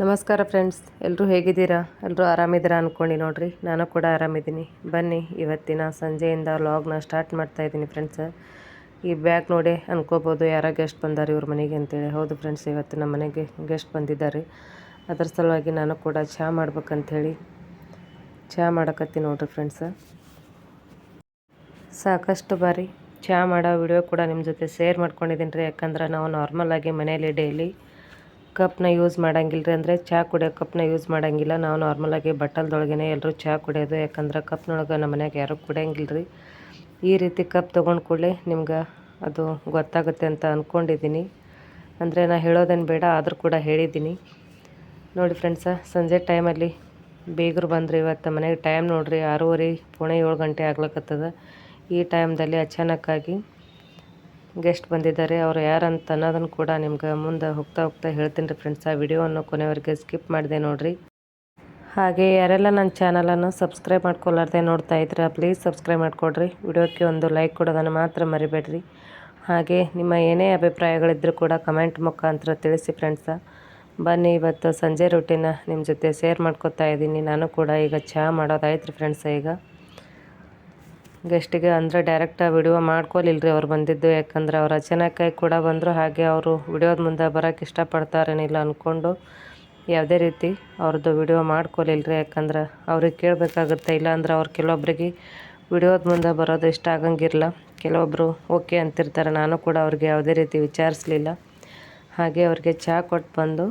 ನಮಸ್ಕಾರ ಫ್ರೆಂಡ್ಸ್ ಎಲ್ಲರೂ ಹೇಗಿದ್ದೀರಾ? ಎಲ್ಲರೂ ಆರಾಮಿದ್ದೀರಾ ಅಂದ್ಕೊಂಡು ನೋಡಿರಿ, ನಾನು ಕೂಡ ಆರಾಮಿದ್ದೀನಿ. ಬನ್ನಿ, ಇವತ್ತಿನ ಸಂಜೆಯಿಂದ ವ್ಲಾಗ್ನ ಸ್ಟಾರ್ಟ್ ಮಾಡ್ತಾ ಇದ್ದೀನಿ ಫ್ರೆಂಡ್ಸ್. ಈ ಬ್ಯಾಗ್ ನೋಡಿ ಅನ್ಕೋಬೋದು, ಯಾರೋ ಗೆಸ್ಟ್ ಬಂದಾರೆ ಇವ್ರ ಮನೆಗೆ ಅಂತೇಳಿ. ಹೌದು ಫ್ರೆಂಡ್ಸ್, ಇವತ್ತು ನಮ್ಮ ಮನೆಗೆ ಗೆಸ್ಟ್ ಬಂದಿದ್ದಾರೆ. ಅದರ ಸಲುವಾಗಿ ನಾನು ಕೂಡ ಚಹಾ ಮಾಡ್ಬೇಕಂಥೇಳಿ ಚಹಾ ಮಾಡಕತ್ತೀನಿ ನೋಡಿರಿ ಫ್ರೆಂಡ್ಸ್. ಸಾಕಷ್ಟು ಬಾರಿ ಚಹಾ ಮಾಡೋ ವಿಡಿಯೋ ಕೂಡ ನಿಮ್ಮ ಜೊತೆ ಶೇರ್ ಮಾಡ್ಕೊಂಡಿದ್ದೀನಿ ರೀ. ಯಾಕಂದ್ರೆ ನಾವು ನಾರ್ಮಲಾಗಿ ಮನೆಯಲ್ಲಿ ಡೈಲಿ ಕಪ್ನ ಯೂಸ್ ಮಾಡಂಗಿಲ್ಲ ರೀ ಅಂದರೆ ಚಹಾ ಕುಡಿಯೋ ಕಪ್ನ ಯೂಸ್ ಮಾಡಂಗಿಲ್ಲ. ನಾವು ನಾರ್ಮಲಾಗಿ ಬಟ್ಟಲ್ದೊಳಗೇ ಎಲ್ಲರೂ ಚಹಾ ಕುಡಿಯೋದು. ಯಾಕಂದ್ರೆ ಕಪ್ನೊಳಗೆ ನಮ್ಮ ಮನ್ಯಾಗ ಯಾರೂ ಕುಡಿಯಂಗಿಲ್ಲ ರೀ ಈ ರೀತಿ ಕಪ್ ತೊಗೊಂಡು ಕೂಡಲೇ ನಿಮ್ಗೆ ಅದು ಗೊತ್ತಾಗುತ್ತೆ ಅಂತ ಅಂದ್ಕೊಂಡಿದ್ದೀನಿ ಅಂದರೆ ನಾನು ಹೇಳೋದೇನು ಬೇಡ, ಆದರೂ ಕೂಡ ಹೇಳಿದ್ದೀನಿ ನೋಡಿ ಫ್ರೆಂಡ್ಸ ಸಂಜೆ ಟೈಮಲ್ಲಿ ಬೇಗರು ಬಂದ್ರಿ. ಇವತ್ತು ಮನೆಗೆ ಟೈಮ್ ನೋಡಿರಿ. ಆರೂವರೆ, ಪುಣೆ ಏಳು ಗಂಟೆ ಆಗ್ಲಕ್ಕತ್ತದ ಈ ಟೈಮ್ದಲ್ಲಿ ಅಚಾನಕ್ಕಾಗಿ ಗೆಸ್ಟ್ ಬಂದಿದ್ದಾರೆ. ಅವ್ರು ಯಾರಂತ ಅನ್ನೋದನ್ನು ಕೂಡ ನಿಮ್ಗೆ ಮುಂದೆ ಹೋಗ್ತಾ ಹೋಗ್ತಾ ಹೇಳ್ತೀನಿ ರೀ ಫ್ರೆಂಡ್ಸ್ ಆ ವಿಡಿಯೋವನ್ನು ಕೊನೆವರೆಗೆ ಸ್ಕಿಪ್ ಮಾಡಿದೆ ನೋಡಿರಿ. ಹಾಗೆ ಯಾರೆಲ್ಲ ನನ್ನ ಚಾನಲನ್ನು ಸಬ್ಸ್ಕ್ರೈಬ್ ಮಾಡ್ಕೊಳ್ಳಾರ್ದೆ ನೋಡ್ತಾ ಇದ್ರೆ ಪ್ಲೀಸ್ ಸಬ್ಸ್ಕ್ರೈಬ್ ಮಾಡಿಕೊಡ್ರಿ. ವಿಡಿಯೋಕ್ಕೆ ಒಂದು ಲೈಕ್ ಕೊಡೋದನ್ನು ಮಾತ್ರ ಮರಿಬೇಡ್ರಿ. ಹಾಗೆ ನಿಮ್ಮ ಏನೇ ಅಭಿಪ್ರಾಯಗಳಿದ್ದರೂ ಕೂಡ ಕಮೆಂಟ್ ಮುಖಾಂತರ ತಿಳಿಸಿ ಫ್ರೆಂಡ್ಸ ಬನ್ನಿ ಇವತ್ತು ಸಂಜೆ ರೊಟ್ಟಿನ ನಿಮ್ಮ ಜೊತೆ ಶೇರ್ ಮಾಡ್ಕೊತಾ ಇದ್ದೀನಿ. ನಾನು ಕೂಡ ಈಗ ಚಹಾ ಮಾಡೋದಾಯ್ತು ರೀ ಫ್ರೆಂಡ್ಸ ಈಗ. ಗೆಸ್ಟಿಗೆ ಅಂದರೆ ಡೈರೆಕ್ಟ್ ವಿಡಿಯೋ ಮಾಡ್ಕೊಲಿಲ್ಲ ರೀ ಅವ್ರು ಬಂದಿದ್ದು. ಯಾಕಂದ್ರೆ ಅವ್ರು ಅಚಾನಕ್ಕಾಗಿ ಕೂಡ ಬಂದರು. ಹಾಗೆ ಅವರು ವಿಡಿಯೋದ ಮುಂದೆ ಬರೋಕ್ಕೆ ಇಷ್ಟಪಡ್ತಾರೇನಿಲ್ಲ ಅಂದ್ಕೊಂಡು ಯಾವುದೇ ರೀತಿ ಅವ್ರದ್ದು ವಿಡಿಯೋ ಮಾಡ್ಕೊಲಿಲ್ಲ ರೀ ಯಾಕಂದ್ರೆ ಅವ್ರಿಗೆ ಕೇಳಬೇಕಾಗುತ್ತೆ. ಇಲ್ಲಾಂದ್ರೆ ಅವ್ರು ಕೆಲವೊಬ್ಬರಿಗೆ ವಿಡಿಯೋದ ಮುಂದೆ ಬರೋದು ಇಷ್ಟ ಆಗಂಗಿರಲ್ಲ ಕೆಲವೊಬ್ಬರು ಓಕೆ ಅಂತಿರ್ತಾರೆ. ನಾನು ಕೂಡ ಅವ್ರಿಗೆ ಯಾವುದೇ ರೀತಿ ವಿಚಾರಿಸಲಿಲ್ಲ. ಹಾಗೆ ಅವ್ರಿಗೆ ಚಹಾ ಕೊಟ್ಟು ಬಂದು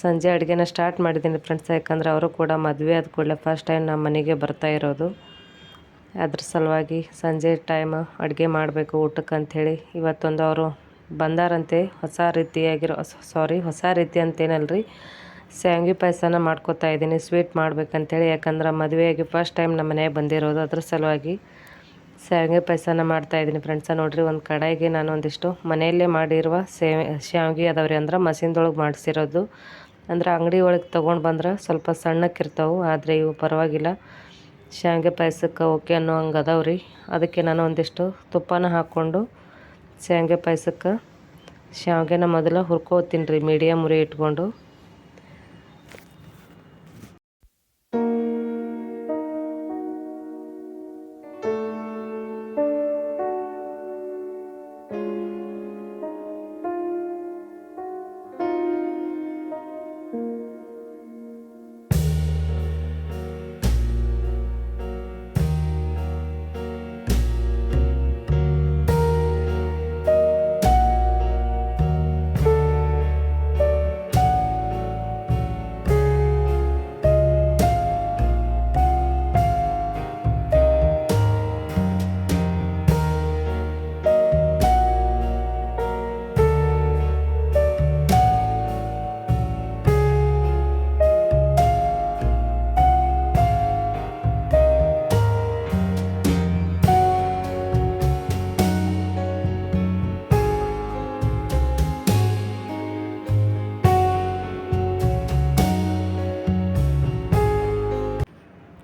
ಸಂಜೆ ಅಡುಗೆನ ಸ್ಟಾರ್ಟ್ ಮಾಡಿದ್ದೀನಿ ಫ್ರೆಂಡ್ಸ್ ಯಾಕಂದ್ರೆ ಅವರು ಕೂಡ ಮದುವೆ ಆದ ಕೂಡಲೇ ಫಸ್ಟ್ ಟೈಮ್ ನಮ್ಮ ಮನೆಗೆ ಬರ್ತಾ ಇರೋದು. ಅದ್ರ ಸಲುವಾಗಿ ಸಂಜೆ ಟೈಮ್ ಅಡುಗೆ ಮಾಡಬೇಕು ಊಟಕ್ಕೆ ಅಂಥೇಳಿ ಇವತ್ತೊಂದು ಅವರು ಬಂದಾರಂತೆ, ಹೊಸ ರೀತಿಯಾಗಿರೋ ಸಾರಿ ಹೊಸ ರೀತಿ ಅಂತೇನಲ್ರಿ? ಶಾವ್ಗೆ ಪಾಯಸನ ಮಾಡ್ಕೊತಾ ಇದ್ದೀನಿ ಸ್ವೀಟ್ ಮಾಡ್ಬೇಕಂತೇಳಿ. ಯಾಕಂದ್ರೆ ಮದುವೆಯಾಗಿ ಫಸ್ಟ್ ಟೈಮ್ ನಮ್ಮ ಮನೆಗೆ ಬಂದಿರೋದು. ಅದ್ರ ಸಲುವಾಗಿ ಶಾವ್ಗೆ ಪಾಯಸನ ಮಾಡ್ತಾಯಿದ್ದೀನಿ ಫ್ರೆಂಡ್ಸ ನೋಡಿರಿ, ಒಂದು ಕಡಾಯಿಗೆ ನಾನು ಒಂದಿಷ್ಟು ಮನೆಯಲ್ಲೇ ಮಾಡಿರುವ ಸೇವೆ ಶಾವ್ಗೆ ಅದಾವ್ರಿ ಅಂದ್ರೆ ಮಸೀನ್ದೊಳಗೆ ಮಾಡಿಸಿರೋದು. ಅಂದ್ರೆ ಅಂಗಡಿ ಒಳಗೆ ತೊಗೊಂಡು ಬಂದ್ರೆ ಸ್ವಲ್ಪ ಸಣ್ಣಕ್ಕಿರ್ತಾವೆ, ಆದರೆ ಇವು ಪರವಾಗಿಲ್ಲ. ಶಾವಿಗೆ ಪಾಯಸಕ್ಕೆ ಓಕೆ ಅನ್ನೋ ಹಂಗೆ ಅದಾವೆ ರೀ. ಅದಕ್ಕೆ ನಾನು ಒಂದಿಷ್ಟು ತುಪ್ಪನ ಹಾಕ್ಕೊಂಡು ಶಾವಿಗೆ ಪಾಯಸಕ್ಕೆ ಶಾವಿಗೆನ ಮೊದಲು ಹುರ್ಕೋತೀನಿ ರೀ ಮೀಡಿಯಮ್ ಉರಿ ಇಟ್ಕೊಂಡು.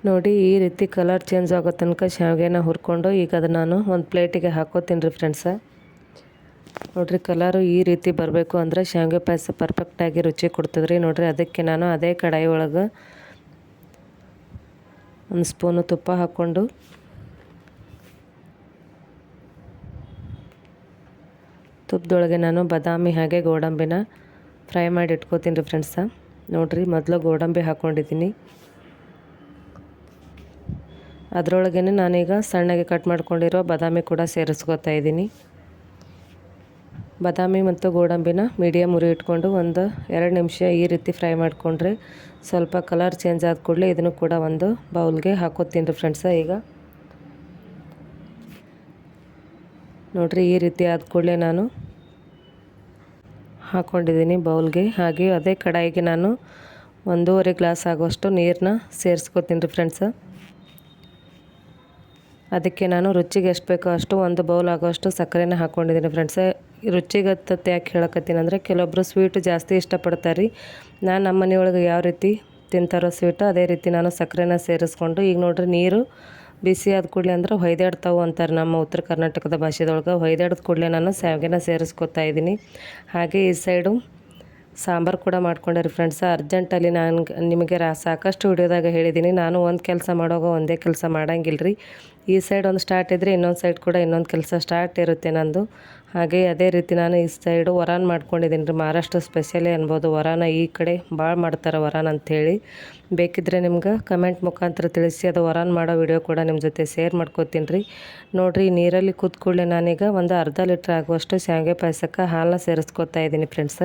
ನೋಡಿ ಈ ರೀತಿ ಕಲರ್ ಚೇಂಜ್ ಆಗೋ ತನಕ ಶಾವಿಗೆನ ಹುರ್ಕೊಂಡು ಈಗ ಅದು ನಾನು ಒಂದು ಪ್ಲೇಟಿಗೆ ಹಾಕೋತೀನಿ ರೀ ಫ್ರೆಂಡ್ಸ ನೋಡಿರಿ ಕಲರು ಈ ರೀತಿ ಬರಬೇಕು ಅಂದರೆ ಶಾವಿಗೆ ಪಾಯಸ ಪರ್ಫೆಕ್ಟಾಗಿ ರುಚಿ ಕೊಡ್ತದೆ ರೀ ನೋಡಿರಿ ಅದಕ್ಕೆ ನಾನು ಅದೇ ಕಡಾಯಿ ಒಳಗೆ ಒಂದು ಸ್ಪೂನು ತುಪ್ಪ ಹಾಕ್ಕೊಂಡು ತುಪ್ಪದೊಳಗೆ ನಾನು ಬಾದಾಮಿ ಹಾಗೆ ಗೋಡಂಬಿನ ಫ್ರೈ ಮಾಡಿ ಇಟ್ಕೋತೀನಿ ರೀ ಫ್ರೆಂಡ್ಸ ನೋಡಿರಿ ಮೊದಲು ಗೋಡಂಬಿ ಹಾಕ್ಕೊಂಡಿದ್ದೀನಿ ಅದರೊಳಗೇ ನಾನೀಗ ಸಣ್ಣಗೆ ಕಟ್ ಮಾಡ್ಕೊಂಡಿರೋ ಬಾದಾಮಿ ಕೂಡ ಸೇರಿಸ್ಕೊತಾ ಇದ್ದೀನಿ. ಬಾದಾಮಿ ಮತ್ತು ಗೋಡಂಬಿನ ಮೀಡಿಯಮ್ ಉರಿ ಇಟ್ಕೊಂಡು ಒಂದು ಎರಡು ನಿಮಿಷ ಈ ರೀತಿ ಫ್ರೈ ಮಾಡಿಕೊಂಡ್ರೆ ಸ್ವಲ್ಪ ಕಲರ್ ಚೇಂಜ್ ಆದ ಕೂಡಲೇ ಇದನ್ನು ಕೂಡ ಒಂದು ಬೌಲ್ಗೆ ಹಾಕೋತೀನಿ ರೀ ಫ್ರೆಂಡ್ಸ ಈಗ. ನೋಡಿರಿ, ಈ ರೀತಿ ಆದ ಕೂಡಲೇ ನಾನು ಹಾಕ್ಕೊಂಡಿದ್ದೀನಿ ಬೌಲ್ಗೆ. ಹಾಗೆ ಅದೇ ಕಡಾಯಿಗೆ ನಾನು ಒಂದೂವರೆ ಗ್ಲಾಸ್ ಆಗುವಷ್ಟು ನೀರನ್ನ ಸೇರಿಸ್ಕೊತೀನಿ ರೀ ಫ್ರೆಂಡ್ಸ ಅದಕ್ಕೆ ನಾನು ರುಚಿಗೆ ಎಷ್ಟು ಬೇಕೋ ಅಷ್ಟು ಒಂದು ಬೌಲ್ ಆಗೋಷ್ಟು ಸಕ್ಕರೆನ ಹಾಕ್ಕೊಂಡಿದ್ದೀನಿ ಫ್ರೆಂಡ್ಸ್. ರುಚಿಗೆ ಹತ್ತತ್ತೆ ಯಾಕೆ ಹೇಳಕತ್ತೀನಿ ಅಂದರೆ ಕೆಲವೊಬ್ಬರು ಸ್ವೀಟ್ ಜಾಸ್ತಿ ಇಷ್ಟಪಡ್ತಾರೆ ರೀ ನಾನು ನಮ್ಮ ಮನೆಯೊಳಗೆ ಯಾವ ರೀತಿ ತಿಂತಾರೋ ಸ್ವೀಟು ಅದೇ ರೀತಿ ನಾನು ಸಕ್ಕರೆನ ಸೇರಿಸ್ಕೊಂಡು, ಈಗ ನೋಡ್ರಿ ನೀರು ಬಿಸಿ ಆದ ಕೂಡಲೇ ಅಂದ್ರೆ ಹೊಯ್ದಾಡ್ತಾವು ಅಂತಾರೆ ನಮ್ಮ ಉತ್ತರ ಕರ್ನಾಟಕದ ಭಾಷೆದೊಳಗೆ. ಹೊಯ್ದಾಡ್ದ ಕೂಡಲೇ ನಾನು ಶಾವಿಗೆನ ಸೇರಿಸ್ಕೊತಾ ಇದ್ದೀನಿ. ಹಾಗೆ ಈ ಸೈಡು ಸಾಂಬಾರು ಕೂಡ ಮಾಡ್ಕೊಂಡೆ ರೀ ಫ್ರೆಂಡ್ಸ ಅರ್ಜೆಂಟಲ್ಲಿ ನಾನು ನಿಮಗೆ ರಾ, ಸಾಕಷ್ಟು ವಿಡಿಯೋದಾಗ ಹೇಳಿದ್ದೀನಿ ನಾನು ಒಂದು ಕೆಲಸ ಮಾಡೋವಾಗ ಒಂದೇ ಕೆಲಸ ಮಾಡಂಗಿಲ್ಲ ರೀ ಈ ಸೈಡ್ ಒಂದು ಸ್ಟಾರ್ಟ್ ಇದ್ದರೆ ಇನ್ನೊಂದು ಸೈಡ್ ಕೂಡ ಇನ್ನೊಂದು ಕೆಲಸ ಸ್ಟಾರ್ಟ್ ಇರುತ್ತೆ ನಂದು. ಹಾಗೆ ಅದೇ ರೀತಿ ನಾನು ಈ ಸೈಡು ವರಾನ್ ಮಾಡ್ಕೊಂಡಿದ್ದೀನಿ ರೀ ಮಹಾರಾಷ್ಟ್ರ ಸ್ಪೆಷಲಿ ಅನ್ಬೋದು. ವರಾನ ಈ ಕಡೆ ಭಾಳ ಮಾಡ್ತಾರೆ ವರಾನ್ ಅಂಥೇಳಿ ಬೇಕಿದ್ದರೆ ನಿಮ್ಗೆ ಕಮೆಂಟ್ ಮುಖಾಂತರ ತಿಳಿಸಿ ಅದು ವರಾನ್ ಮಾಡೋ ವಿಡಿಯೋ ಕೂಡ ನಿಮ್ಮ ಜೊತೆ ಶೇರ್ ಮಾಡ್ಕೋತೀನಿ ರೀ ನೋಡಿರಿ ನೀರಲ್ಲಿ ಕೂತ್ಕೊಳ್ಳೆ ನಾನೀಗ ಒಂದು ಅರ್ಧ ಲೀಟ್ರ್ ಆಗುವಷ್ಟು ಶಾವಿಗೆ ಪಾಯಸಕ್ಕೆ ಹಾಲನ್ನ ಸೇರಿಸ್ಕೊತಾ ಇದ್ದೀನಿ ಫ್ರೆಂಡ್ಸ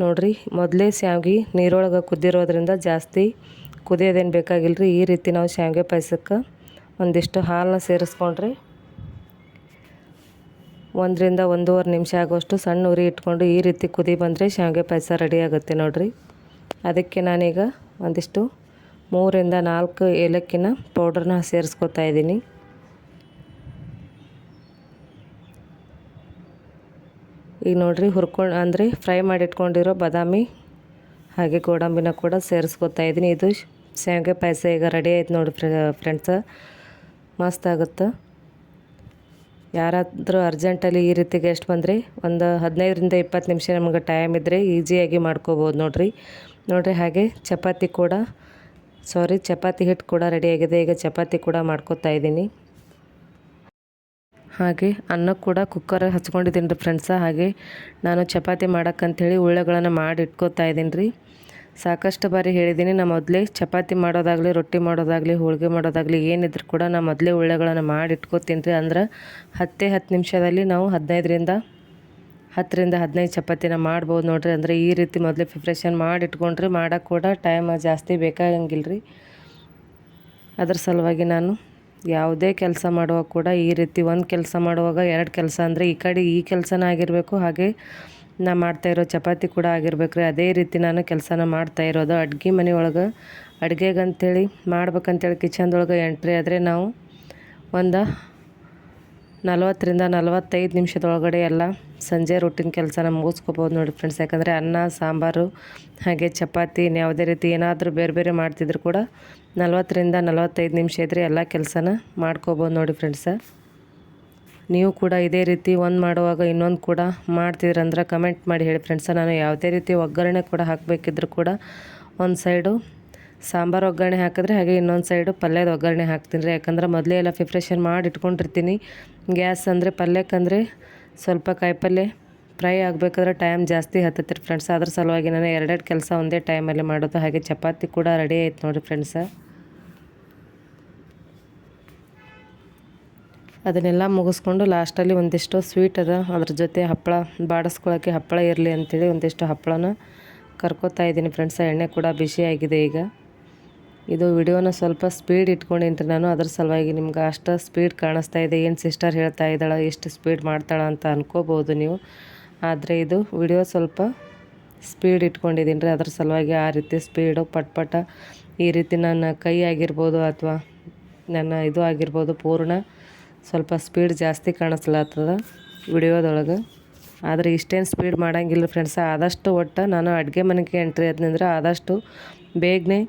ನೋಡಿರಿ, ಮೊದಲೇ ಶಾವ್ಗೆ ನೀರೊಳಗೆ ಕುದ್ದಿರೋದ್ರಿಂದ ಜಾಸ್ತಿ ಕುದಿಯೋದೇನು ಬೇಕಾಗಿಲ್ಲ ರೀ ಈ ರೀತಿ ನಾವು ಶಾವಿಗೆ ಪಾಯಸಕ್ಕೆ ಒಂದಿಷ್ಟು ಹಾಲನ್ನ ಸೇರಿಸ್ಕೊಂಡ್ರಿ. ಒಂದರಿಂದ ಒಂದೂವರೆ ನಿಮಿಷ ಆಗೋಷ್ಟು ಸಣ್ಣ ಉರಿ ಇಟ್ಕೊಂಡು ಈ ರೀತಿ ಕುದಿ ಬಂದರೆ ಶಾವಿಗೆ ಪಾಯಸ ರೆಡಿ ಆಗುತ್ತೆ ನೋಡಿರಿ. ಅದಕ್ಕೆ ನಾನೀಗ ಒಂದಿಷ್ಟು ಮೂರಿಂದ ನಾಲ್ಕು ಏಲಕ್ಕಿನ ಪೌಡ್ರನ್ನ ಸೇರಿಸ್ಕೊತಾ ಇದ್ದೀನಿ. ಈಗ ನೋಡಿರಿ ಹುರ್ಕೊಂಡು ಅಂದರೆ ಫ್ರೈ ಮಾಡಿ ಇಟ್ಕೊಂಡಿರೋ ಬಾದಾಮಿ ಹಾಗೆ ಗೋಡಂಬಿನ ಕೂಡ ಸೇರಿಸ್ಕೊತಾ ಇದ್ದೀನಿ. ಇದು ಶಾವಿಗೆ ಪಾಯಸ ಈಗ ರೆಡಿ ಆಯ್ತು ನೋಡಿ ಫ್ರೆಂಡ್ಸ ಮಸ್ತ್ ಆಗುತ್ತೆ. ಯಾರಾದರೂ ಅರ್ಜೆಂಟಲ್ಲಿ ಈ ರೀತಿ ಗೆಸ್ಟ್ ಬಂದರೆ ಒಂದು ಹದಿನೈದರಿಂದ ಇಪ್ಪತ್ತು ನಿಮಿಷ ನಮಗೆ ಟೈಮ್ ಇದ್ದರೆ ಈಸಿಯಾಗಿ ಮಾಡ್ಕೋಬೋದು ನೋಡಿರಿ. ನೋಡಿರಿ ಹಾಗೆ ಚಪಾತಿ ಕೂಡ ಸಾರಿ ಚಪಾತಿ ಹಿಟ್ಟು ಕೂಡ ರೆಡಿಯಾಗಿದೆ ಈಗ ಚಪಾತಿ ಕೂಡ ಮಾಡ್ಕೋತಾ ಇದ್ದೀನಿ. ಹಾಗೆ ಅನ್ನ ಕೂಡ ಕುಕ್ಕರ್ ಹಚ್ಕೊಂಡಿದ್ದೀನಿ ರೀ ಫ್ರೆಂಡ್ಸ ಹಾಗೆ ನಾನು ಚಪಾತಿ ಮಾಡೋಕ್ಕಂಥೇಳಿ ಉಳ್ಳೆಗಳನ್ನು ಮಾಡಿ ಇಟ್ಕೋತಾ ಇದ್ದೀನಿ ರೀ. ಸಾಕಷ್ಟು ಬಾರಿ ಹೇಳಿದ್ದೀನಿ, ನಾ ಮೊದಲೇ ಚಪಾತಿ ಮಾಡೋದಾಗಲಿ, ರೊಟ್ಟಿ ಮಾಡೋದಾಗಲಿ, ಹೋಳಿಗೆ ಮಾಡೋದಾಗಲಿ, ಏನಿದ್ರು ಕೂಡ ನಾ ಮೊದಲೇ ಉಳ್ಳೆಗಳನ್ನು ಮಾಡಿ ಇಟ್ಕೋತೀನಿ ರೀ. ಅಂದ್ರೆ ಹತ್ತೇ ಹತ್ತು ನಿಮಿಷದಲ್ಲಿ ನಾವು ಹದಿನೈದರಿಂದ ಹತ್ತರಿಂದ ಹದಿನೈದು ಚಪಾತಿನ ಮಾಡ್ಬೋದು ನೋಡಿರಿ. ಅಂದರೆ ಈ ರೀತಿ ಮೊದಲೇ ಪ್ರಿಪ್ರೇಷನ್ ಮಾಡಿ ಇಟ್ಕೊಂಡ್ರಿ ಮಾಡೋಕ್ಕೆ ಕೂಡ ಟೈಮ್ ಜಾಸ್ತಿ ಬೇಕಾಗಂಗಿಲ್ಲ ರೀ ಅದ್ರ ಸಲುವಾಗಿ ನಾನು ಯಾವುದೇ ಕೆಲಸ ಮಾಡುವಾಗ ಕೂಡ ಈ ರೀತಿ ಒಂದು ಕೆಲಸ ಮಾಡುವಾಗ ಎರಡು ಕೆಲಸ ಅಂದರೆ ಈ ಕಡೆ ಈ ಕೆಲಸನ ಆಗಿರಬೇಕು, ಹಾಗೆ ನಾ ಇರೋ ಚಪಾತಿ ಕೂಡ ಆಗಿರ್ಬೇಕು ರೀ. ಅದೇ ರೀತಿ ನಾನು ಕೆಲಸನ ಮಾಡ್ತಾ ಇರೋದು. ಅಡ್ಗೆ ಮನೆ ಒಳಗೆ ಅಡುಗೆಗಂತೇಳಿ ಮಾಡ್ಬೇಕಂತೇಳಿ ಕಿಚನ್ದೊಳಗೆ ಎಂಟ್ರಿ ಆದರೆ ನಾವು ಒಂದು ನಲವತ್ತರಿಂದ ನಲವತ್ತೈದು ನಿಮಿಷದೊಳಗಡೆ ಎಲ್ಲ ಸಂಜೆ ರೊಟ್ಟಿನ ಕೆಲಸನ ಮುಗಿಸ್ಕೋಬೋದು ನೋಡಿ ಫ್ರೆಂಡ್ಸ್ ಯಾಕಂದರೆ ಅನ್ನ, ಸಾಂಬಾರು ಹಾಗೆ ಚಪಾತಿ ಯಾವುದೇ ರೀತಿ ಏನಾದರೂ ಬೇರೆ ಬೇರೆ ಮಾಡ್ತಿದ್ರು ಕೂಡ ನಲ್ವತ್ತರಿಂದ ನಲವತ್ತೈದು ನಿಮಿಷ ಇದ್ದರೆ ಎಲ್ಲ ಕೆಲಸನ ಮಾಡ್ಕೋಬೋದು ನೋಡಿ ಫ್ರೆಂಡ್ಸ ನೀವು ಕೂಡ ಇದೇ ರೀತಿ ಒಂದು ಮಾಡುವಾಗ ಇನ್ನೊಂದು ಕೂಡ ಮಾಡ್ತಿದ್ರಂದ್ರೆ ಕಮೆಂಟ್ ಮಾಡಿ ಹೇಳಿ ಫ್ರೆಂಡ್ಸ ನಾನು ಯಾವುದೇ ರೀತಿ ಒಗ್ಗರಣೆ ಕೂಡ ಹಾಕಬೇಕಿದ್ರು ಕೂಡ ಒಂದು ಸೈಡು ಸಾಂಬಾರು ಒಗ್ಗರಣೆ ಹಾಕಿದ್ರೆ ಹಾಗೆ ಇನ್ನೊಂದು ಸೈಡು ಪಲ್ಯದ ಒಗ್ಗರಣೆ ಹಾಕ್ತೀನಿ ರೀ. ಯಾಕಂದ್ರೆ ಮೊದಲೇ ಎಲ್ಲ ಪ್ರಿಪ್ರೇಷನ್ ಮಾಡಿ ಇಟ್ಕೊಂಡಿರ್ತೀನಿ. ಗ್ಯಾಸ್ ಅಂದರೆ ಪಲ್ಯಕ್ಕಂದರೆ ಸ್ವಲ್ಪ ಕಾಯಿಪಲ್ಲೆ ಫ್ರೈ ಆಗಬೇಕಾದ್ರೆ ಟೈಮ್ ಜಾಸ್ತಿ ಹತ್ತತ್ರಿ ಫ್ರೆಂಡ್ಸ್. ಅದ್ರ ಸಲುವಾಗಿ ನಾನು ಎರಡೆರಡು ಕೆಲಸ ಒಂದೇ ಟೈಮಲ್ಲಿ ಮಾಡೋದು. ಹಾಗೆ ಚಪಾತಿ ಕೂಡ ರೆಡಿ ಆಯ್ತು ನೋಡಿ ಫ್ರೆಂಡ್ಸ. ಅದನ್ನೆಲ್ಲ ಮುಗಿಸ್ಕೊಂಡು ಲಾಸ್ಟಲ್ಲಿ ಒಂದಿಷ್ಟು ಸ್ವೀಟ್ ಅದ. ಅದ್ರ ಜೊತೆ ಹಪ್ಪಳ ಬಾಡಿಸ್ಕೊಳ್ಳೋಕ್ಕೆ ಹಪ್ಪಳ ಇರಲಿ ಅಂತೇಳಿ ಒಂದಿಷ್ಟು ಹಪ್ಪಳನ ಕರ್ಕೋತಾ ಇದ್ದೀನಿ ಫ್ರೆಂಡ್ಸ. ಎಣ್ಣೆ ಕೂಡ ಬಿಸಿಯಾಗಿದೆ ಈಗ. ಇದು ವಿಡಿಯೋನ ಸ್ವಲ್ಪ ಸ್ಪೀಡ್ ಇಟ್ಕೊಂಡಿನಿ ನಾನು. ಅದ್ರ ಸಲುವಾಗಿ ನಿಮ್ಗೆ ಅಷ್ಟು ಸ್ಪೀಡ್ ಕಾಣಿಸ್ತಾ ಇದೆ. ಏನು ಸಿಸ್ಟರ್ ಹೇಳ್ತಾ ಇದ್ದಾಳೆ, ಎಷ್ಟು ಸ್ಪೀಡ್ ಮಾಡ್ತಾಳೆ ಅಂತ ಅನ್ಕೋಬೋದು ನೀವು. ಆದರೆ ಇದು ವಿಡಿಯೋ ಸ್ವಲ್ಪ ಸ್ಪೀಡ್ ಇಟ್ಕೊಂಡಿದ್ದೀನಿ ರೀ. ಅದ್ರ ಸಲುವಾಗಿ ಆ ರೀತಿ ಸ್ಪೀಡು ಪಟ್ ಪಟ ಈ ರೀತಿ ನನ್ನ ಕೈ ಆಗಿರ್ಬೋದು ಅಥವಾ ನನ್ನ ಇದು ಆಗಿರ್ಬೋದು ಪೂರ್ಣ ಸ್ವಲ್ಪ ಸ್ಪೀಡ್ ಜಾಸ್ತಿ ಕಾಣಿಸ್ಲತ್ತದ ವಿಡಿಯೋದೊಳಗೆ. ಆದರೆ ಇಷ್ಟೇನು ಸ್ಪೀಡ್ ಮಾಡೋಂಗಿಲ್ಲ ಫ್ರೆಂಡ್ಸ ಆದಷ್ಟು ಒಟ್ಟು ನಾನು ಅಡುಗೆ ಮನೆಗೆ ಎಂಟ್ರಿ ಆದ್ನಂದ್ರೆ ಆದಷ್ಟು ಬೇಗನೆ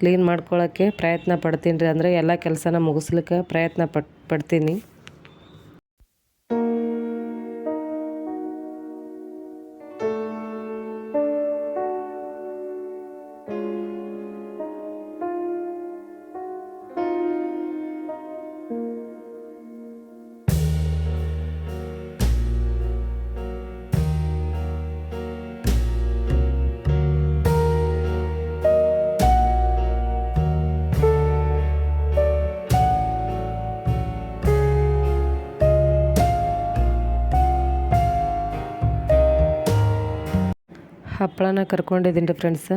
ಕ್ಲೀನ್ ಮಾಡ್ಕೊಳ್ಳೋಕ್ಕೆ ಪ್ರಯತ್ನ ಪಡ್ತೀನಿ ರೀ. ಅಂದರೆ ಎಲ್ಲ ಕೆಲಸನ ಮುಗಿಸ್ಲಿಕ್ಕೆ ಪ್ರಯತ್ನ ಪಟ್ ಪಡ್ತೀನಿ. ಹಪ್ಪಳನ ಕರ್ಕೊಂಡಿದ್ದೀನಿ ರೀ ಫ್ರೆಂಡ್ಸ್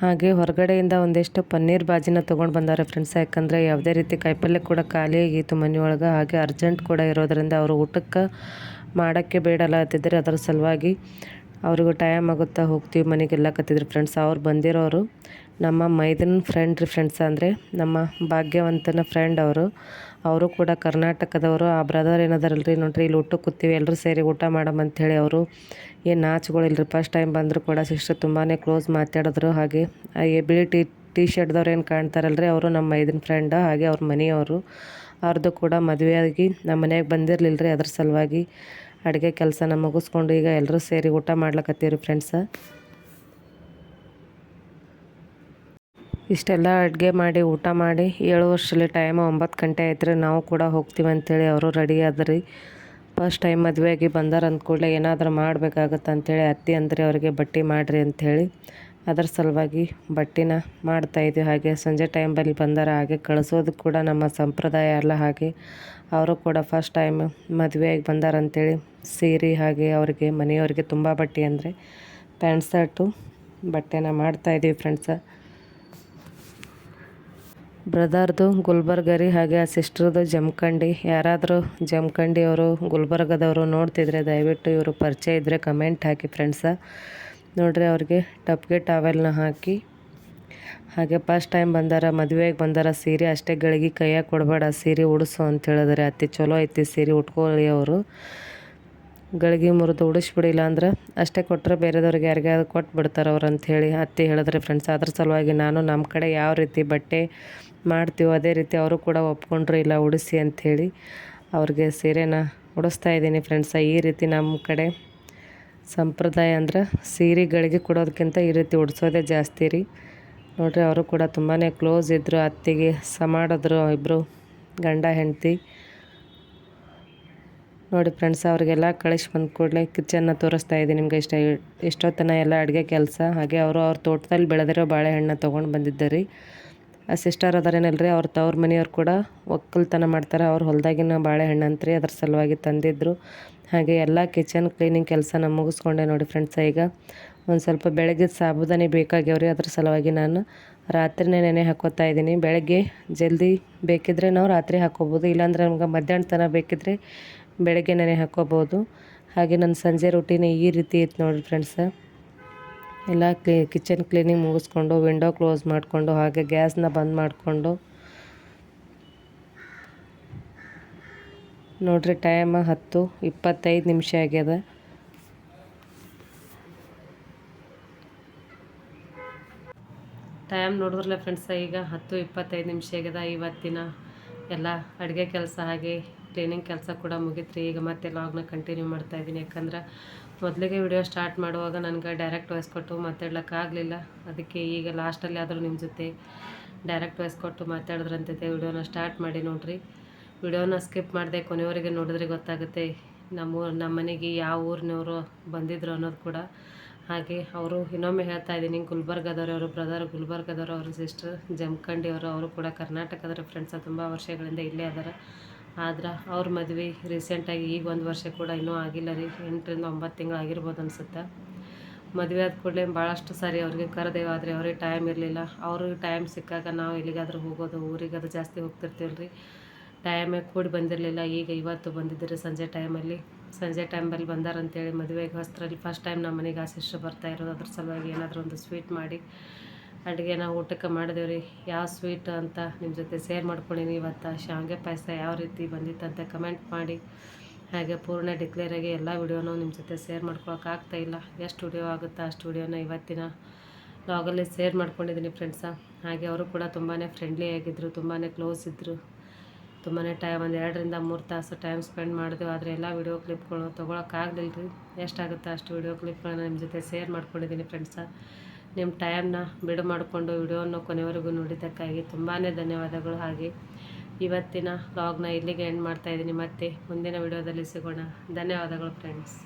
ಹಾಗೆ ಹೊರಗಡೆಯಿಂದ ಒಂದಿಷ್ಟು ಪನ್ನೀರ್ ಬಾಜಿನ ತೊಗೊಂಡು ಬಂದಾರೆ ಫ್ರೆಂಡ್ಸ್ ಯಾಕಂದರೆ ಯಾವುದೇ ರೀತಿ ಕಾಯಿಪಲ್ಲೆ ಕೂಡ ಖಾಲಿಯಾಗಿತ್ತು ಮನೆಯೊಳಗೆ ಹಾಗೆ ಅರ್ಜೆಂಟ್ ಕೂಡ ಇರೋದರಿಂದ ಅವರು ಊಟಕ್ಕೆ ಮಾಡೋಕ್ಕೆ ಬೇಡಲ್ಲ ಅಂತಿದ್ದರೆ. ಅದರ ಸಲುವಾಗಿ ಅವ್ರಿಗೂ ಟೈಮ್ ಆಗುತ್ತಾ ಹೋಗ್ತೀವಿ ಮನೆಗೆಲ್ಲ ಕತ್ತಿದ್ರು ಫ್ರೆಂಡ್ಸ್ ಅವ್ರು ಬಂದಿರೋರು ನಮ್ಮ ಮೈದನ್ ಫ್ರೆಂಡ್ ರೀ ಫ್ರೆಂಡ್ಸ್ ಅಂದರೆ ನಮ್ಮ ಭಾಗ್ಯವಂತನ ಫ್ರೆಂಡ್ ಅವರು. ಅವರು ಕೂಡ ಕರ್ನಾಟಕದವರು, ಆ ಬ್ರದರ್ ಏನದಾರಲ್ರಿ ನೋಡ್ರಿ, ಇಲ್ಲಿ ಊಟಕ್ಕೆ ಕೂತೀವಿ ಎಲ್ಲರೂ ಸೇರಿ ಊಟ ಮಾಡಮಂಥೇಳಿ ಅವರು. ಏನು ನಾಚುಗಳಿಲ್ರಿ ಫಸ್ಟ್ ಟೈಮ್ ಬಂದರೂ ಕೂಡ ಸಿಸ್ಟರ್ ತುಂಬಾ ಕ್ಲೋಸ್ ಮಾತಾಡಿದ್ರು. ಹಾಗೆ ಬಿಳಿ ಟೀ ಟಿ ಶರ್ಟ್ದವ್ರು ಏನು ಕಾಣ್ತಾರಲ್ರಿ, ಅವರು ನಮ್ಮ ಮೈದನ್ ಫ್ರೆಂಡ್ ಹಾಗೆ ಅವ್ರ ಮನೆಯವರು. ಅವ್ರದ್ದು ಕೂಡ ಮದುವೆಯಾಗಿ ನಮ್ಮ ಮನೆಯಾಗ ಬಂದಿರಲಿಲ್ಲ ರೀ ಅದ್ರ ಸಲುವಾಗಿ. ಅಡುಗೆ ಕೆಲಸನ ಮುಗಿಸ್ಕೊಂಡು ಈಗ ಎಲ್ಲರೂ ಸೇರಿ ಊಟ ಮಾಡ್ಲಕತ್ತೀವಿ ಫ್ರೆಂಡ್ಸ ಇಷ್ಟೆಲ್ಲ ಅಡುಗೆ ಮಾಡಿ, ಊಟ ಮಾಡಿ ಏಳು ವರ್ಷದಲ್ಲಿ ಟೈಮ್ ಒಂಬತ್ತು ಗಂಟೆ ಆಯ್ತು ನಾವು ಕೂಡ ಹೋಗ್ತೀವಿ ಅಂತೇಳಿ ಅವರು ರೆಡಿ ಆದ್ರಿ. ಫಸ್ಟ್ ಟೈಮ್ ಮದುವೆಯಾಗಿ ಬಂದಾರ ಅಂದ ಕೂಡಲೇ ಏನಾದರೂ ಮಾಡಬೇಕಾಗತ್ತೆ ಅಂಥೇಳಿ ಅತ್ತಿ ಅಂದರೆ ಅವರಿಗೆ ಬಟ್ಟೆ ಮಾಡಿರಿ ಅಂಥೇಳಿ ಅದರ ಸಲುವಾಗಿ ಬಟ್ಟೆನ ಮಾಡ್ತಾಯಿದ್ವಿ ಹಾಗೆ ಸಂಜೆ ಟೈಮಲ್ಲಿ ಬಂದಾರ, ಹಾಗೆ ಕಳಿಸೋದು ಕೂಡ ನಮ್ಮ ಸಂಪ್ರದಾಯ ಅಲ್ಲ ಹಾಗೆ. ಅವರು ಕೂಡ ಫಸ್ಟ್ ಟೈಮ್ ಮದುವೆಯಾಗಿ ಬಂದಾರ ಅಂಥೇಳಿ ಸೀರೆ ಹಾಗೆ ಅವರಿಗೆ, ಮನೆಯವ್ರಿಗೆ ತುಂಬ ಬಟ್ಟೆ ಅಂದರೆ ಪ್ಯಾಂಟ್ ಶರ್ಟು, ಬಟ್ಟೆನ ಮಾಡ್ತಾಯಿದ್ದೀವಿ ಫ್ರೆಂಡ್ಸ ಬ್ರದರ್ದು ಗುಲ್ಬರ್ಗರಿ ಹಾಗೆ ಆ ಸಿಸ್ಟ್ರದು ಜಮಖಂಡಿ. ಯಾರಾದರೂ ಜಮಖಂಡಿ ಅವರು, ಗುಲ್ಬರ್ಗದವರು ನೋಡ್ತಿದ್ರೆ ದಯವಿಟ್ಟು ಇವರು ಪರಿಚಯ ಇದ್ದರೆ ಕಮೆಂಟ್ ಹಾಕಿ ಫ್ರೆಂಡ್ಸ ನೋಡ್ರಿ ಅವ್ರಿಗೆ ಟಪ್ಗೆ ಟಾವೆಲ್ನ ಹಾಕಿ. ಹಾಗೆ ಫಸ್ಟ್ ಟೈಮ್ ಬಂದಾರ, ಮದುವೆಗೆ ಬಂದಾರ, ಸೀರೆ ಅಷ್ಟೇ ಗಳಿಗೆ ಕೈಯಾಗ ಕೊಡಬೇಡ, ಸೀರೆ ಉಡಿಸು ಅಂತ ಹೇಳಿದ್ರೆ ಅತಿ ಚಲೋ ಐತಿ ಸೀರೆ ಉಟ್ಕೊಳ್ಳಿ ಅವರು. ಗಳಿಗೆ ಮುರಿದು ಉಡಿಸ್ಬಿಡಿಲ್ಲ ಅಂದ್ರೆ ಅಷ್ಟೇ ಕೊಟ್ಟರೆ ಬೇರೆದವ್ರಿಗೆ ಯಾರಿಗಾದ್ರು ಕೊಟ್ಟು ಬಿಡ್ತಾರೆ ಅವ್ರು ಅಂಥೇಳಿ ಅತ್ತಿ ಹೇಳಿದ್ರೆ ಫ್ರೆಂಡ್ಸ್ ಅದ್ರ ಸಲುವಾಗಿ ನಾನು ನಮ್ಮ ಕಡೆ ಯಾವ ರೀತಿ ಬಟ್ಟೆ ಮಾಡ್ತೀವೋ ಅದೇ ರೀತಿ ಅವರು ಕೂಡ ಒಪ್ಕೊಂಡ್ರು, ಇಲ್ಲ, ಉಡಿಸಿ ಅಂಥೇಳಿ ಅವ್ರಿಗೆ ಸೀರೆನ ಉಡಿಸ್ತಾ ಇದ್ದೀನಿ ಫ್ರೆಂಡ್ಸ ಈ ರೀತಿ ನಮ್ಮ ಕಡೆ ಸಂಪ್ರದಾಯ ಅಂದ್ರೆ ಸೀರೆಗಳಿಗೆ ಕೊಡೋದಕ್ಕಿಂತ ಈ ರೀತಿ ಉಡಿಸೋದೇ ಜಾಸ್ತಿ ರೀ. ನೋಡಿರಿ, ಅವರು ಕೂಡ ತುಂಬಾ ಕ್ಲೋಸ್ ಇದ್ದರು ಅತ್ತಿಗೆ ಸಮಾಡಿದ್ರು ಇಬ್ಬರು ಗಂಡ, ಹೆಂಡತಿ. ನೋಡಿ ಫ್ರೆಂಡ್ಸ್ ಅವರಿಗೆಲ್ಲ ಕಳಿಸಿ ಬಂದ ಕೂಡಲೇ ಕಿಚನ್ನ ತೋರಿಸ್ತಾ ಇದ್ದೀನಿ. ನಿಮ್ಗೆ ಇಷ್ಟ ಎಷ್ಟೊತ್ತನ ಎಲ್ಲ ಅಡುಗೆ ಕೆಲಸ. ಹಾಗೆ ಅವರು ಅವ್ರ ತೋಟದಲ್ಲಿ ಬೆಳೆದಿರೋ ಬಾಳೆಹಣ್ಣು ತೊಗೊಂಡು ಬಂದಿದ್ದಾರೆ ಆ ಸಿಸ್ಟರ್ ಅದಾರೇನಲ್ರಿ, ಅವ್ರ ತವ್ರ ಮನೆಯವ್ರು ಕೂಡ ಒಕ್ಕಲ್ತನ ಮಾಡ್ತಾರೆ. ಅವ್ರ ಹೊಲದಾಗಿನ ಬಾಳೆಹಣ್ಣು ಅಂತ್ರಿ ಅದ್ರ ಸಲುವಾಗಿ ತಂದಿದ್ದರು ಹಾಗೆ ಎಲ್ಲ ಕಿಚನ್ ಕ್ಲೀನಿಂಗ್ ಕೆಲಸ ಕೆಲಸನ ಮುಗಿಸ್ಕೊಂಡೆ ನೋಡಿ ಫ್ರೆಂಡ್ಸ್ ಈಗ ಒಂದು ಸ್ವಲ್ಪ ಬೆಳಗ್ಗೆ ಸಾಬುದಾನಿ ಬೇಕಾಗ್ಯಾವ್ರಿ ಅದ್ರ ಸಲುವಾಗಿ ನಾನು. ರಾತ್ರಿನೇ ನೆನೆ ಹಾಕೋತಾ ಇದ್ದೀನಿ. ಬೆಳಗ್ಗೆ ಜಲ್ದಿ ಬೇಕಿದ್ರೆ ನಾವು ರಾತ್ರಿ ಹಾಕೋಬೋದು. ಇಲ್ಲಾಂದ್ರೆ ನಮ್ಗೆ ಮಧ್ಯಾಹ್ನ ತನಕ ಬೇಕಿದ್ರೆ ಬೆಳಗ್ಗೆ ನೆನೆ ಹಾಕ್ಕೋಬೋದು ಹಾಗೆ ನನ್ನ ಸಂಜೆ ರೂಟೀನ್ ಈ ರೀತಿ ಇತ್ತು ನೋಡಿ ಫ್ರೆಂಡ್ಸ ಎಲ್ಲ ಕ್ಲೀ ಕಿಚನ್ ಕ್ಲೀನಿಂಗ್ ಮುಗಿಸ್ಕೊಂಡು ವಿಂಡೋ ಕ್ಲೋಸ್ ಮಾಡಿಕೊಂಡು, ಹಾಗೆ ಗ್ಯಾಸ್ನ ಬಂದ್ ಮಾಡಿಕೊಂಡು. ನೋಡ್ರಿ ಟೈಮ್ ಹತ್ತು ಇಪ್ಪತ್ತೈದು ನಿಮಿಷ ಆಗ್ಯದ. ಟೈಮ್ ನೋಡಿದ್ರಲ್ಲ ಫ್ರೆಂಡ್ಸ ಈಗ ಹತ್ತು ಇಪ್ಪತ್ತೈದು ನಿಮಿಷ ಆಗ್ಯದ. ಇವತ್ತಿನ ಎಲ್ಲ ಅಡುಗೆ ಕೆಲಸ ಹಾಗೆ ಕ್ಲೀನಿಂಗ್ ಕೆಲಸ ಕೂಡ ಮುಗಿತ್ರಿ. ಈಗ ಮತ್ತೆ ಲಾಗ್ನ ಕಂಟಿನ್ಯೂ ಮಾಡ್ತಾ ಇದ್ದೀನಿ. ಯಾಕಂದ್ರೆ ಮೊದಲಿಗೆ ವಿಡಿಯೋ ಸ್ಟಾರ್ಟ್ ಮಾಡುವಾಗ ನನಗೆ ಡೈರೆಕ್ಟ್ ವಾಯ್ಸ್ ಕೊಟ್ಟು ಮಾತಾಡ್ಲಿಕ್ಕಾಗಲಿಲ್ಲ ಅದಕ್ಕೆ ಈಗ ಲಾಸ್ಟಲ್ಲಿ ಆದರೂ ನಿಮ್ಮ ಜೊತೆ ಡೈರೆಕ್ಟ್ ವಾಯ್ಸ್ ಕೊಟ್ಟು ಮಾತಾಡಿದ್ರಂತೈತೆ ವಿಡಿಯೋನ ಸ್ಟಾರ್ಟ್ ಮಾಡಿ ನೋಡಿರಿ. ವಿಡಿಯೋನ ಸ್ಕಿಪ್ ಮಾಡಿದೆ ಕೊನೆಯವರಿಗೆ ನೋಡಿದ್ರೆ ಗೊತ್ತಾಗುತ್ತೆ ನಮ್ಮ ನಮ್ಮ ಮನೆಗೆ ಯಾವ ಊರಿನವರು ಬಂದಿದ್ರು ಅನ್ನೋದು ಕೂಡ. ಹಾಗೆ ಅವರು ಇನ್ನೊಮ್ಮೆ ಹೇಳ್ತಾ ಇದ್ದೀನಿ. ಗುಲ್ಬರ್ಗದವರು ಅವರು ಬ್ರದರ್ ಗುಲ್ಬರ್ಗದವರು, ಅವ್ರ ಸಿಸ್ಟರ್ ಜಮಖಂಡಿಯವರು, ಅವರು ಕೂಡ ಕರ್ನಾಟಕದವರು. ಫ್ರೆಂಡ್ಸ ತುಂಬ ವರ್ಷಗಳಿಂದ ಇಲ್ಲೇ ಅದಾರ. ಆದ್ರೆ ಅವ್ರ ಮದುವೆ ರೀಸೆಂಟಾಗಿ ಈಗ ಒಂದು ವರ್ಷ ಕೂಡ ಇನ್ನೂ ಆಗಿಲ್ಲ ರೀ. ಎಂಟರಿಂದ ಒಂಬತ್ತು ತಿಂಗಳು ಆಗಿರ್ಬೋದು ಅನ್ಸುತ್ತೆ. ಮದುವೆ ಆದ ಕೂಡಲೇ ಭಾಳಷ್ಟು ಸಾರಿ ಅವ್ರಿಗೆ ಕರೆದೇವು ಆದರೆ ಅವ್ರಿಗೆ ಟೈಮ್ ಇರಲಿಲ್ಲ. ಅವ್ರಿಗೆ ಟೈಮ್ ಸಿಕ್ಕಾಗ ನಾವು ಎಲ್ಲಿಗಾದ್ರೂ ಹೋಗೋದು ಊರಿಗಾದ್ರೂ ಜಾಸ್ತಿ ಹೋಗ್ತಿರ್ತೀವಿ ರೀ. ಟೈಮೇ ಕೂಡಿ ಬಂದಿರಲಿಲ್ಲ. ಈಗ ಇವತ್ತು ಬಂದಿದ್ದೀರಿ ಸಂಜೆ ಟೈಮಲ್ಲಿ ಸಂಜೆ ಟೈಮಲ್ಲಿ ಬಂದಾರಂತೇಳಿ ಮದುವೆಗೆ ಹೊಸ್ತರಲ್ಲಿ ಫಸ್ಟ್ ಟೈಮ್ ನಮ್ಮ ಮನೆಗೆ ಆ ಬರ್ತಾ ಇರೋದು ಅದ್ರ ಸಲುವಾಗಿ ಏನಾದರೂ ಒಂದು ಸ್ವೀಟ್ ಮಾಡಿ ಅಡುಗೆನ ಊಟಕ್ಕೆ ಮಾಡಿದೇವೆ ರೀ ಯಾವ ಸ್ವೀಟ್ ಅಂತ ನಿಮ್ಮ ಜೊತೆ ಶೇರ್ ಮಾಡ್ಕೊಂಡಿನಿ ಇವತ್ತು. ಶಾವಿಗೆ ಪಾಯಸ ಯಾವ ರೀತಿ ಬಂದಿತ್ತಂತ ಕಮೆಂಟ್ ಮಾಡಿ. ಹಾಗೆ ಪೂರ್ಣ ಡಿಕ್ಲೇರ್ ಆಗಿ ಎಲ್ಲ ವಿಡಿಯೋನೂ ನಿಮ್ಮ ಜೊತೆ ಶೇರ್ ಮಾಡ್ಕೊಳಕ್ಕೆ ಇಲ್ಲ. ಎಷ್ಟು ವಿಡಿಯೋ ಆಗುತ್ತೆ ಅಷ್ಟು ವಿಡಿಯೋನ ಇವತ್ತಿನ ಲಾಗಲ್ಲಿ ಶೇರ್ ಮಾಡ್ಕೊಂಡಿದ್ದೀನಿ ಫ್ರೆಂಡ್ಸ ಹಾಗೆ ಅವರು ಕೂಡ ತುಂಬಾ ಫ್ರೆಂಡ್ಲಿ ಆಗಿದ್ದರು ತುಂಬಾ ಕ್ಲೋಸ್ ಇದ್ದರು ತುಂಬಾ ಟೈಮ್ ಒಂದು ಎರಡರಿಂದ ಮೂರು ತಾಸು ಟೈಮ್ ಸ್ಪೆಂಡ್ ಮಾಡಿದೆವು. ಆದರೆ ಎಲ್ಲ ವೀಡಿಯೋ ಕ್ಲಿಪ್ಗಳು ತೊಗೊಳಕ್ಕಾಗಲಿಲ್ಲ ರೀ ಎಷ್ಟಾಗುತ್ತೆ ಅಷ್ಟು ವಿಡಿಯೋ ಕ್ಲಿಪ್ಗಳನ್ನ ನಿಮ್ಮ ಜೊತೆ ಶೇರ್ ಮಾಡ್ಕೊಂಡಿದ್ದೀನಿ ಫ್ರೆಂಡ್ಸ ನಿಮ್ಮ ಟೈಮ್ನ ಬಿಡು ಮಾಡಿಕೊಂಡು ವಿಡಿಯೋನ ಕೊನೆವರೆಗೂ ನೋಡಿದ್ದಕ್ಕಾಗಿ ತುಂಬಾ ಧನ್ಯವಾದಗಳು. ಹಾಗೆ ಇವತ್ತಿನ ವ್ಲಾಗ್ನ ಇಲ್ಲಿಗೆ ಎಂಡ್ ಮಾಡ್ತಾಯಿದ್ದೀನಿ ಮತ್ತೆ ಮುಂದಿನ ವಿಡಿಯೋದಲ್ಲಿ ಸಿಗೋಣ. ಧನ್ಯವಾದಗಳು ಫ್ರೆಂಡ್ಸ್